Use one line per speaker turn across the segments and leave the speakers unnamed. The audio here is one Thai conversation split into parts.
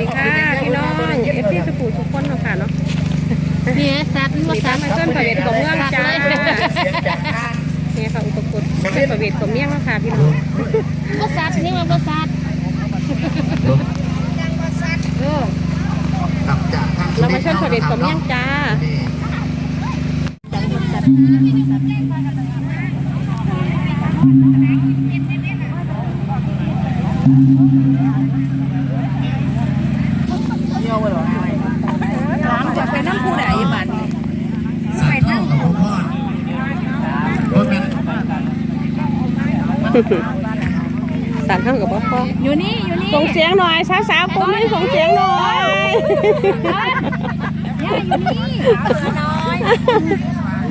ดีค่ะพี่น้องเอฟซีสปูทุกคนเนาะค่ะเนาะ
เนี่ยสัตว์
มี
ว่า
ทั้
สั
ง
ตว์
มาเชิญประเวทของเมืองจ้าเนี่ยค่ะอุปกรณ์เชิญประเวทของเมืองเนาะค่ะพี่น้อง
ว่าสัตว์นี่มันว่าสัตว์เออ
เรามาเชิญประเวทของเมืองจ้า
ถามจะไปน้ำผู้ใดบัดนี้
สายท่อกับพ่อรถเป็น
สารข้างกับพ่อ
อยู่นี่อยู่นี่
ส่งเสียงหน่อยสาวๆผมนี่ส่งเสียงหน่อย
ย่าอยู่นี่น้อย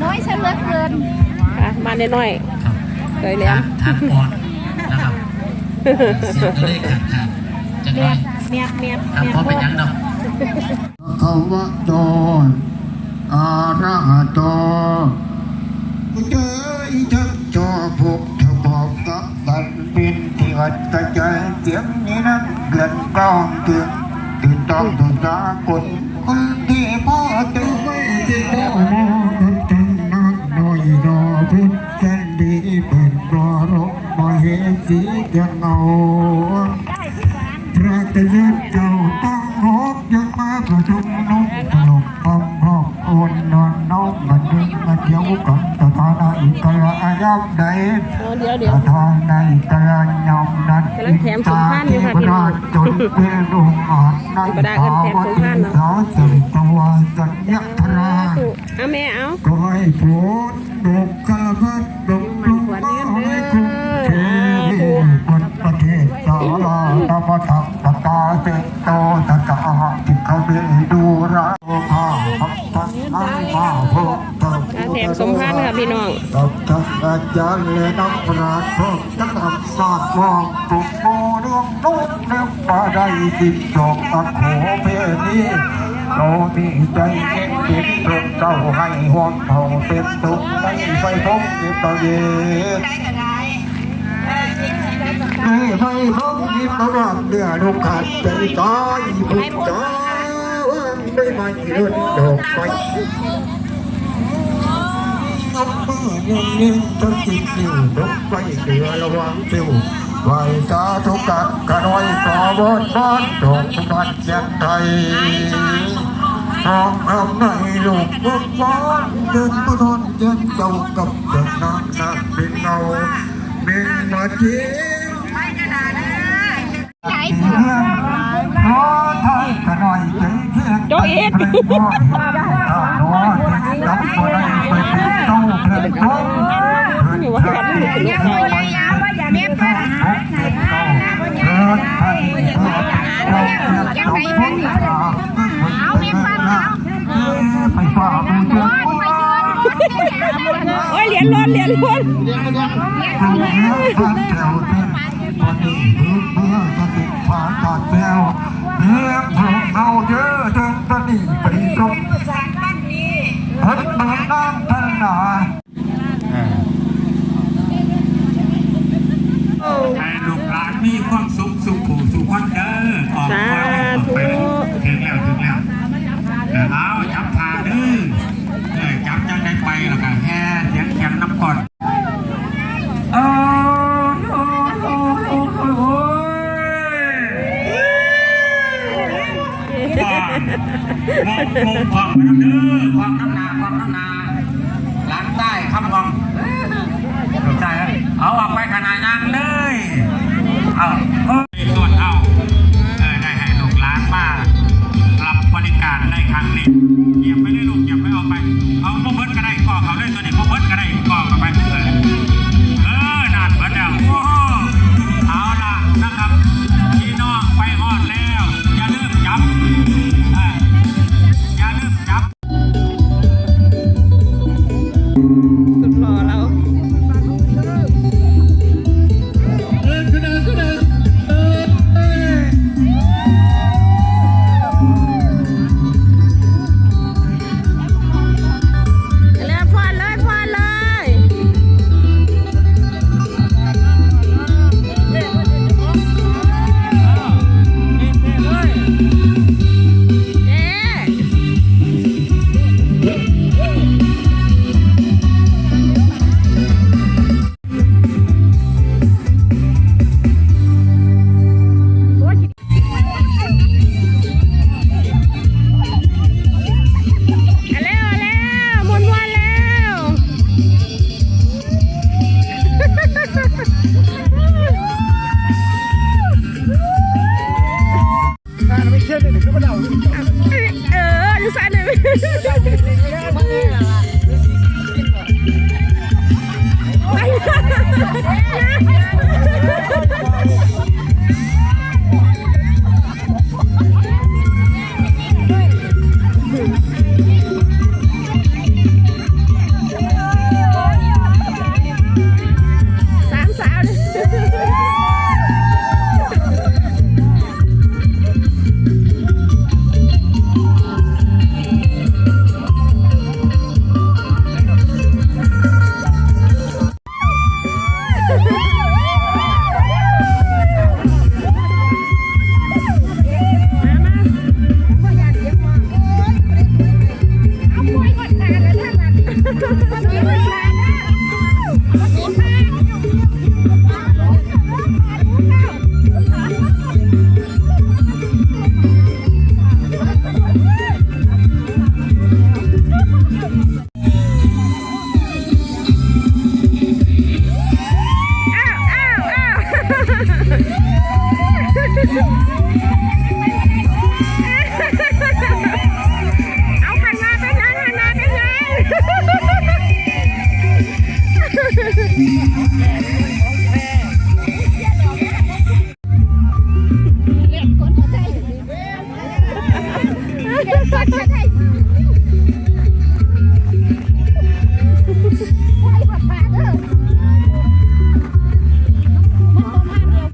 น้อยซะเหลือเกิน
ค่ะมาหน่อย
ครับ
ๆเลยแหล้ว
ทางปอดนะครับเสียงก็เลยขาดขาดจะน้อย
เมียบเมียบ
ครับ
เมียบ
เพราะเป็นหยังเนาะ
เขาวะโตอาระหะโตเจออีทักจอพบทบอกกับดันบินที่วัดกระจายเสียงนี้นั้นเกลื่อนกล้องเกลือ วันนอนน้องมันดึงมาเดียวกันตะทานาอีกกระอายับใด
เดี๋ยวเดี๋ย
ตะทานาอีกระยำนั้น
กำลังแถมสมภาพอยู่ค่ะพี่น้อง
จนเป็นลุงอ่อนนั้น
กระดาษเงินแถมสมภาพเนาะ
สาวสิริตัวสัญญาธรา
เอาแม่เอา
ก็ให้พูดดกกระพัดดก ที่เขาเรียดูราผ้าพับพันน้ำผ้าพกเติม
อ่าแถมสมภาพค่ะพี่น้อง
สับทักอาจารย์และนักปราชญ์พวกนักอักษรวองปลุกโมเรื่องนุ่มเรื่องปลาได้จิตจอกอักโขเพนี้เรามีใจเย็นเย็นตรงเจ้าให้ห่วงเผาเป็นตุกในไฟพงยิบตะเย็น ในไฟพงยิบตะวันเดือดลูกขาดใจตายผู้จ้าวันได้ไม่เลื่นดอกไปน้ำมือนิ่งนิ่งทั้งจิตนิ่งลงไปเดือระวังฟิวไหวตาทุกกัดกระน้อยต่อบนบ้านดอกบันเชียงไทยน้องทำในลูกบุกบ้านเดินตุนนเย็นเจ้ากับเจ้าน้ำน้ำเป็นเงาบินางรอไทยกระน้อยใจเพียง
โจเอ็ด
เพลงพ่อถ้าหนูจับตัวได้ไปเป็นเงพ่อ
นี่ว่าเอา
เมียบไปหาไหนมา
เกิดไท ยเราเกิดเราพ้นทาง
เอาเมียบไปเอา
ไปฝ่ามือเจ้า
โอ้ยเหรียญล้นเหรียญล้น
ทางเลี้ยงทางแถวเดินพอเมื่อติดผาจอดแถวเลี้ยงเอาเยอะจนตอนนี้ไปตรงพัดมาน้ำพันนา
ให้ลูกหลานมีความสุขสุขผู้สุขคนเด้อออกมาแล้วออกไปถึงแล้วถึงแล้วเออเอาจับทาเด้อเออจับจังได้ไปแล้วก็แห่เสียงแข็งน้ำก่อนโอ้โอ้โอ้โอ้โอ้โอ้ มองมองความน้ำเด้อความน้ำหนาความน้ำหนาหลังใต้คำวัง Yeah. เล่นคนเข้า
ใจ